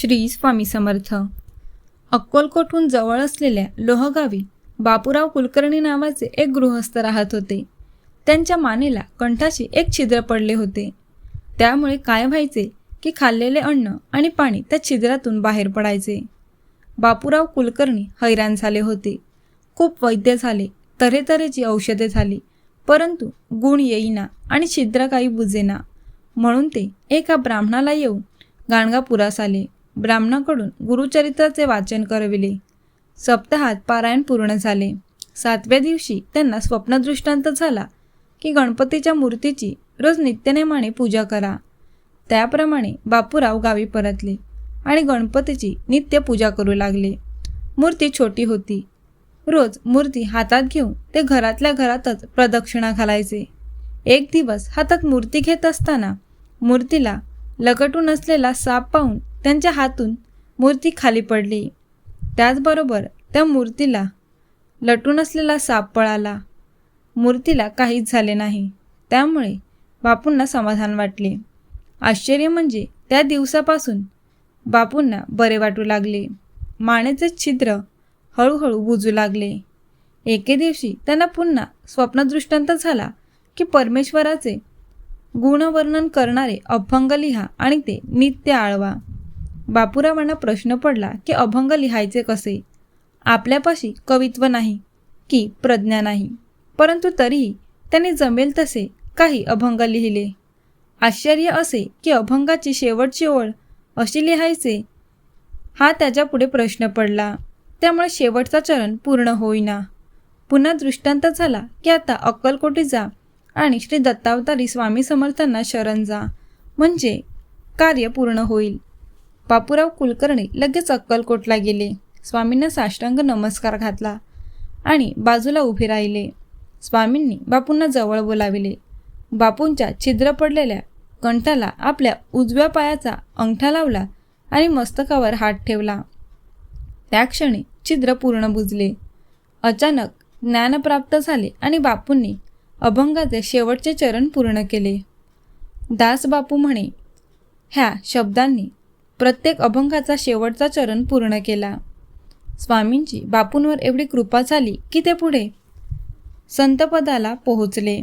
श्री स्वामी समर्थ. अक्कलकोटहून जवळ असलेल्या लोहगावी बापूराव कुलकर्णी नावाचे एक गृहस्थ राहत होते. त्यांच्या मानेला कंठाशी एक छिद्र पडले होते. त्यामुळे काय व्हायचे की खाल्लेले अन्न आणि पाणी त्या छिद्रातून बाहेर पडायचे. बापूराव कुलकर्णी हैराण झाले होते. खूप वैद्य झाले तऱ्हेतऱ्हेची औषधे झाली परंतु गुण येईना आणि छिद्र काही बुजेना. म्हणून ते एका ब्राह्मणाला येऊन गाणगापुरास आले. ब्राह्मणाकडून गुरुचरित्राचे वाचन करविले. सप्ताहात पारायण पूर्ण झाले. सातव्या दिवशी त्यांना स्वप्नदृष्टांत झाला की गणपतीच्या मूर्तीची रोज नित्यनेमाने पूजा करा. त्याप्रमाणे बापूराव गावी परतले आणि गणपतीची नित्य पूजा करू लागले. मूर्ती छोटी होती. रोज मूर्ती हातात घेऊन ते घरातल्या घरातच प्रदक्षिणा घालायचे. एक दिवस हातात मूर्ती घेत असताना मूर्तीला लगटून असलेला साप पाहून त्यांच्या हातून मूर्ती खाली पडली. त्याचबरोबर त्या मूर्तीला लटून असलेला साप पळाला. मूर्तीला काहीच झाले नाही. त्यामुळे बापूंना समाधान वाटले. आश्चर्य म्हणजे त्या दिवसापासून बापूंना बरे वाटू लागले. मानेचे छिद्र हळूहळू बुजू लागले. एके दिवशी त्यांना पुन्हा स्वप्नदृष्टांत झाला की परमेश्वराचे गुणवर्णन करणारे अभंग लिहा आणि ते नित्य आळवा. बापूरावांना प्रश्न पडला की अभंग लिहायचे कसे? आपल्यापाशी कवित्व नाही की प्रज्ञा नाही. परंतु तरीही त्यांनी जमेल तसे काही अभंग लिहिले. आश्चर्य असे की अभंगाची शेवटची ओळ अशी लिहायचे? हा त्याच्यापुढे प्रश्न पडला. त्यामुळे शेवटचा चरण पूर्ण होईना. पुन्हा दृष्टांत झाला की आता अक्कलकोटी जा आणि श्री दत्तावतारी स्वामी समर्थांना शरण जा. म्हणजे कार्य पूर्ण होईल. बापूराव कुलकर्णी लगेच अक्कलकोटला गेले. स्वामींना साष्टांग नमस्कार घातला आणि बाजूला उभे राहिले. स्वामींनी बापूंना जवळ बोलाविले. बापूंच्या छिद्र पडलेल्या कंठाला आपल्या उजव्या पायाचा अंगठा लावला आणि मस्तकावर हात ठेवला. त्या क्षणी छिद्र पूर्ण बुजले. अचानक ज्ञान प्राप्त झाले आणि बापूंनी अभंगाचे शेवटचे चरण पूर्ण केले. दास बापू म्हणे ह्या शब्दांनी प्रत्येक अभंगाचा शेवटचा चरण पूर्ण केला. स्वामींची बापूंवर एवढी कृपा झाली की ते पुढे संतपदाला पोहोचले.